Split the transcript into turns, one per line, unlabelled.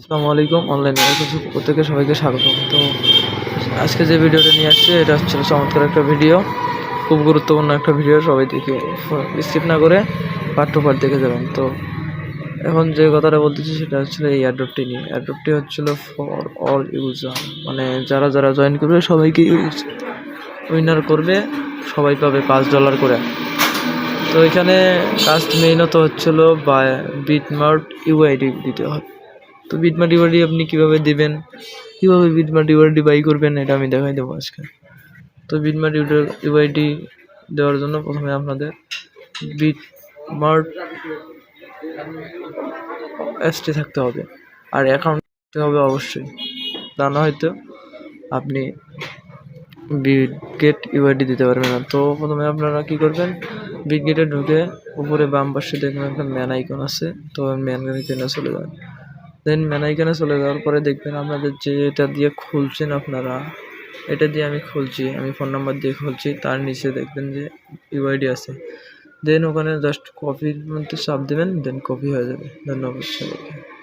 আসসালামু আলাইকুম অনলাইন থেকে সবাইকে স্বাগত তো আজকে যে ভিডিওটা নিয়ে আসছে, এটা হচ্ছে চমৎকার একটা ভিডিও, খুব গুরুত্বপূর্ণ একটা ভিডিও, সবাই দেখে স্কিপ না করে পার্ট টু দেখে যাবেন। তো এখন যে কথাটা বলতেছি, সেটা হচ্ছিল এই অ্যাড্রপটি নিয়ে। অ্যাড্রপটি হচ্ছিল ফর অল ইউজার মানে যারা যারা জয়েন করবে, সবাইকে উইনার করবে, সবাই পাবে পাঁচ ডলার করে। তো এখানে কাস্ট মেইনত হচ্ছিল বা বিটমার্ট ইউআইডি দিতে হয় তো বিটমার্ট ইউআইডি আপনি কীভাবে দিবেন? কীভাবে বিটমার্ট ইউআইডি বাই করবেন? এটা আমি দেখাই দেবো আজকে। তো বিটমার্ট ইউআইডি দেওয়ার জন্য প্রথমে আপনাদের বিট মার্ট এসটি থাকতে হবে। আর অ্যাকাউন্ট থাকতে হবে অবশ্যই। তা না হয়তো আপনি বিটগেট ইউআইডি দিতে পারবেন না। তো প্রথমে আপনারা কী করবেন? বিটগেটে ঢুকে উপরে বাম পাশে দেখবেন একটা ম্যান আইকন আছে। তো ম্যান আইকনে চলে যাবেন। দেন ম্যানাইখানে চলে যাওয়ার পরে দেখবেন আপনাদের যে এটা দিয়ে খুলছেন আপনারা, এটা দিয়ে আমি খুলছি, আমি ফোন নাম্বার দিয়ে খুলছি, তার নিচে দেখবেন যে ইউআইডি আছে। দেন ওখানে জাস্ট কপির মধ্যে চাপ দেবেন দেন কপি হয়ে যাবে। ধন্যবাদ সবাইকে।